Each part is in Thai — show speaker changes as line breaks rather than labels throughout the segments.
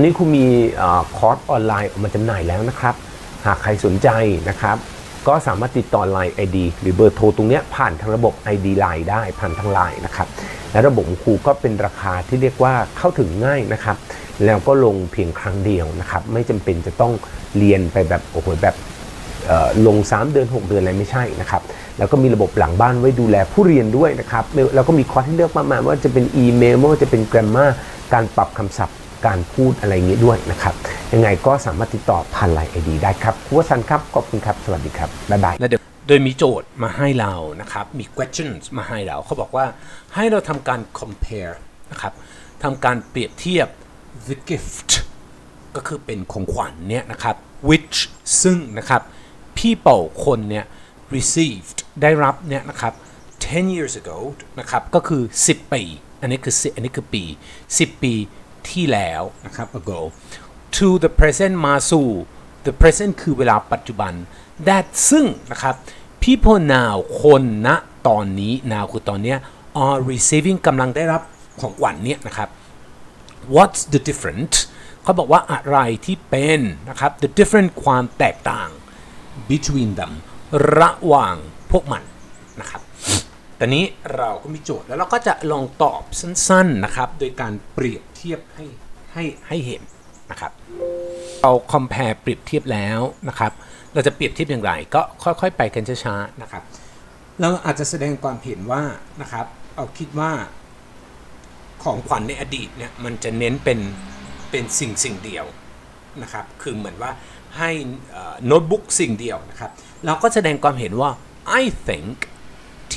วันนี้คุณมีอคอร์สออนไลน์ออกมาจำหน่ายแล้วนะครับ หากใครสนใจนะครับ ก็สามารถติดต่อ Line ID หรือเบอร์โทรตรงนี้ผ่านทางระบบ ID Line ได้ผ่านทาง Line นะครับ และระบบของครูก็เป็นราคาที่เรียกว่าเข้าถึงง่ายนะครับ แล้วก็ลงเพียงครั้งเดียวนะครับ ไม่จำเป็นจะต้องเรียนไปแบบโอ้โหแบบลง 3 เดือน 6 เดือนอะไรไม่ใช่นะครับ แล้วก็มีระบบหลังบ้านไว้ดูแลผู้เรียนด้วยนะครับ แล้วก็มีคอร์สให้เลือกมากมายว่าจะเป็นอีเมลว่าจะเป็น grammar การปรับคำศัพท์ การพูดอะไรอย่างนี้ด้วยนะครับ ยังไงก็สามารถติดต่อผ่านไลน์ไอดีได้ครับครูวสันครับ ขอบคุณครับ สวัสดีครับ บ๊ายบาย
และเดี๋ยวโดยมีโจทย์มาให้เรานะครับ มี questions มาให้เรา เขาบอกว่าให้เราทำการ compare นะครับทำการเปรียบเทียบ the gift ก็คือเป็นของขวัญเนี่ยนะครับ which ซึ่งนะครับ people คนเนี่ย received ได้รับเนี่ยนะครับ 10 years ago นะครับ ก็คือ 10 ปี อันนี้คือ อันนี้คือปี 10 ปี ที่แล้วนะครับ ago to the present มาสู่ the present คือเวลาปัจจุบัน that ซึ่งนะครับ people now คนณตอนนี้ now คือตอนเนี้ย are receiving กำลังได้รับของขวัญเนี่ยนะครับ what's the different เขาบอกว่าอะไรที่เป็นนะครับ the different ความแตกต่าง between them ระหว่างพวกมันนะครับ ตอนนี้เราก็มีโจทย์แล้วเราก็จะลองตอบสั้นๆนะครับ โดยการเปรียบเทียบให้ให้ให้เห็นนะครับเรา compare เปรียบเทียบแล้วนะครับ เราจะเปรียบเทียบอย่างไร ก็ค่อยๆ ไปกันช้าๆนะครับเราอาจจะแสดงความเห็นว่านะครับเอาคิดว่าของขวัญในอดีตเนี่ยมันจะเน้นเป็นเป็นสิ่งสิ่งเดียวนะครับ คือเหมือนว่าให้โน้ตบุ๊กสิ่งเดียวนะครับ เราก็แสดงความเห็นว่า I think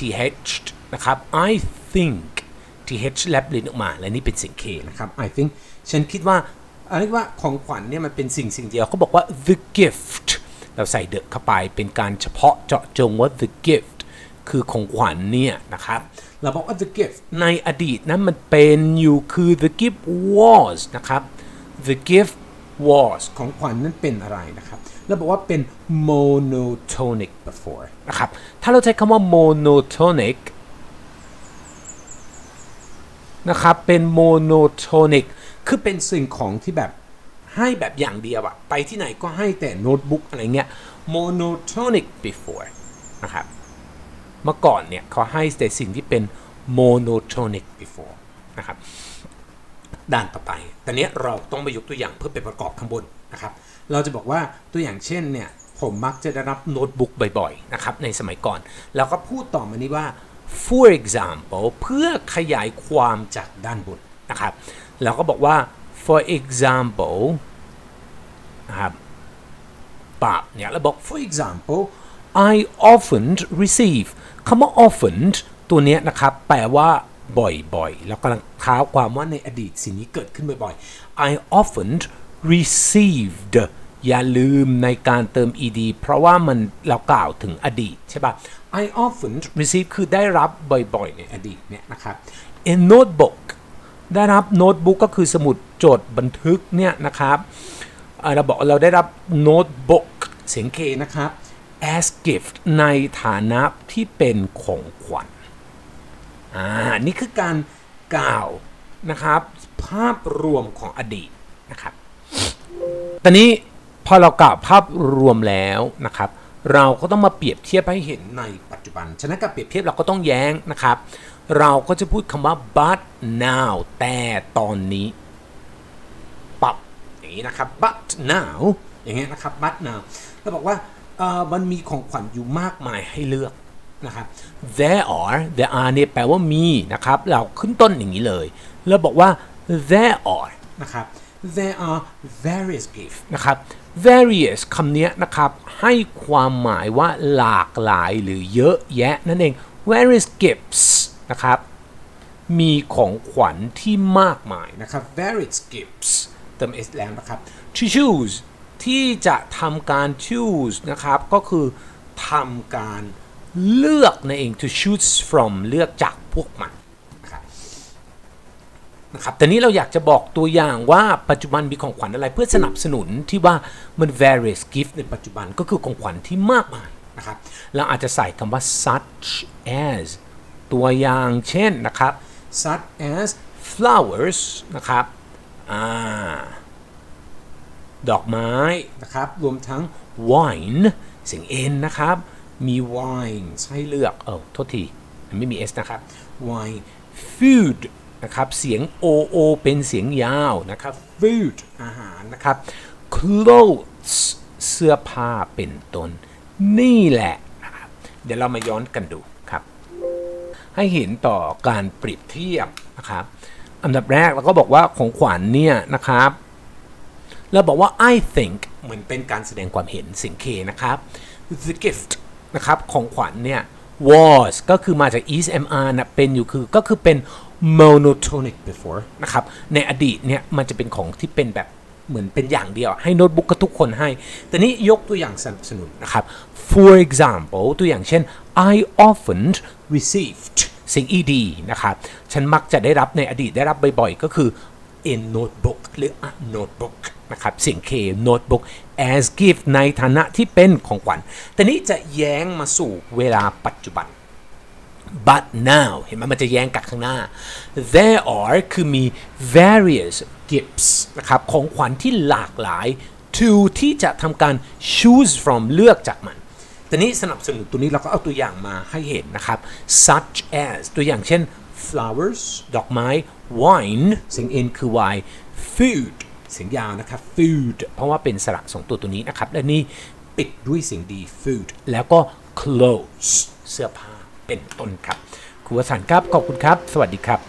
th นะครับ I think th แลบลิ้นออกมา และนี่เป็นเสียง k นะครับ I think ฉันคิดว่าอันนี้ว่าของขวัญเนี่ยมันเป็นสิ่งสิ่งเดียวเขาบอกว่า the gift เราใส่เดอะเข้าไปเป็นการเฉพาะเจาะจงว่า the gift คือของขวัญเนี่ยนะครับ เราบอกว่า the gift ในอดีตนั้นมันเป็นอยู่คือ the gift was นะครับ the gift was ของขวัญนั้นเป็นอะไรนะครับ เราบอกว่าเป็น monotonic before นะครับ ถ้าเราใช้คำว่า monotonic นะครับ เป็น monotonic คือเป็นสิ่งของที่แบบให้แบบอย่างเดียวอะไปที่ไหนก็ให้แต่โน้ตบุ๊กอะไรเงี้ย monotonic before นะครับ เมื่อก่อนเนี่ยเขาให้แต่สิ่งที่เป็น monotonic before นะครับ ด้านต่อไปตอนนี้เราต้องไปยกตัวอย่างเพื่อไปประกอบข้างบนนะครับ เราจะบอกว่าตัวอย่างเช่นเนี่ยผมมักจะได้รับโน้ตบุ๊กบ่อยๆนะครับในสมัยก่อน แล้วก็พูดต่อมานี้ว่า for example เพื่อขยายความจากด้านบนนะครับเราก็บอกว่า for example นะครับปรับเนี่ยเราบอก for example I often receive คำว่า often ตัวนี้นะครับ แปลว่า บ่อยๆ แล้วกำลังท้าความว่าในอดีตสิ่งนี้เกิดขึ้นบ่อยๆ I often received อย่าลืมในการเติม ed เพราะว่ามันเรากล่าวถึงอดีตใช่ปะ I often receive คือได้รับบ่อยๆ ในอดีตเนี่ยนะครับ a notebook ได้รับโน้ตบุ๊กก็คือสมุดจดบันทึกเนี่ยนะครับเอ่อเราบอกเราได้รับโน้ตบุ๊กเสียงเคนะครับ as gift ในฐานะที่เป็นของขวัญ อ่านี่คือการกล่าวนะครับ ภาพรวมของอดีตนะครับ ตอนนี้พอเรากล่าวภาพรวมแล้วนะครับ เราก็ต้องมาเปรียบเทียบให้เห็นในปัจจุบัน ฉะนั้นการเปรียบเทียบเราก็ต้องแย้งนะครับ เราก็จะพูดคำว่า but now แต่ตอนนี้ปรับอย่างนี้นะครับ but now อย่างเงี้ยนะครับ but now เราบอกว่ามันมีของขวัญอยู่มากมายให้เลือก นะครับ there are there are เนี่ยแปลว่ามีนะครับ เราขึ้นต้นอย่างนี้เลยเราบอกว่า there are นะครับ there are various gifts นะครับ various คำนี้นะครับ ให้ความหมายว่าหลากหลายหรือเยอะแยะนั่นเอง various gifts นะครับ มีของขวัญที่มากมายนะครับ various gifts เติม s แล้วนะครับ to choose ที่จะทำการ choose นะครับ ก็คือทำการ เลือกนั่นเอง to choose from เลือกจากพวกมันนะครับแต่นี้เราอยากจะบอกตัวอย่างว่าปัจจุบันมีของขวัญอะไรเพื่อสนับสนุนที่ว่ามัน various gift ในปัจจุบันก็คือของขวัญที่มากมายนะครับเราอาจจะใส่คำว่า such as ตัวอย่างเช่นนะครับ such as flowers นะครับอ่าดอกไม้นะครับรวมทั้ง wine เสียง n นะครับ มี wine ให้เลือก เออโทษทีมันไม่มี s นะครับ wine food นะครับ เสียง o o เป็นเสียงยาวนะครับ food อาหารนะครับ clothes เสื้อผ้าเป็นต้น นี่แหละ เดี๋ยวเรามาย้อนกันดูครับ ให้เห็นต่อการเปรียบเทียบนะครับอันดับแรกเราก็บอกว่าของขวัญเนี่ยนะครับเราบอกว่า I think เหมือนเป็นการแสดงความเห็นเสียงเคนะครับ the gift นะครับของขวัญเนี่ย was ก็คือมาจาก ESMR นะเป็นอยู่คือก็คือเป็น monotonic before นะครับในอดีตเนี่ยมันจะเป็นของที่เป็นแบบเหมือนเป็นอย่างเดียว ให้โน้ตบุ๊กกับทุกคนให้ แต่นี้ยกตัวอย่างสนับสนุนนะครับ for example ตัวอย่างเช่น I often received สิ่ง ed นะครับ ฉันมักจะได้รับในอดีตได้รับบ่อยๆ ก็คือ in notebook หรือ a notebook นะครับเสียง K notebook as gift ในฐานะที่เป็นของขวัญ แต่นี้จะแย้งมาสู่เวลาปัจจุบัน but now เห็นไหมมันจะแย้งกับข้างหน้า there are คือมี various gifts นะครับของขวัญที่หลากหลาย to ที่จะทำการ choose from เลือกจากมันแต่นี้สนับสนุนตัวนี้เราก็เอาตัวอย่างมาให้เห็นนะครับ such as ตัวอย่างเช่น flowers ดอกไม้ wine สียง n คือ y food เสียงยาวนะครับ food เพราะว่าเป็นสระสองตัวตัวนี้นะครับ และนี่ปิดด้วยเสียงดี food แล้วก็ clothes เสื้อผ้าเป็นต้นครับครูวสันต์ครับ ขอบคุณครับ สวัสดีครับ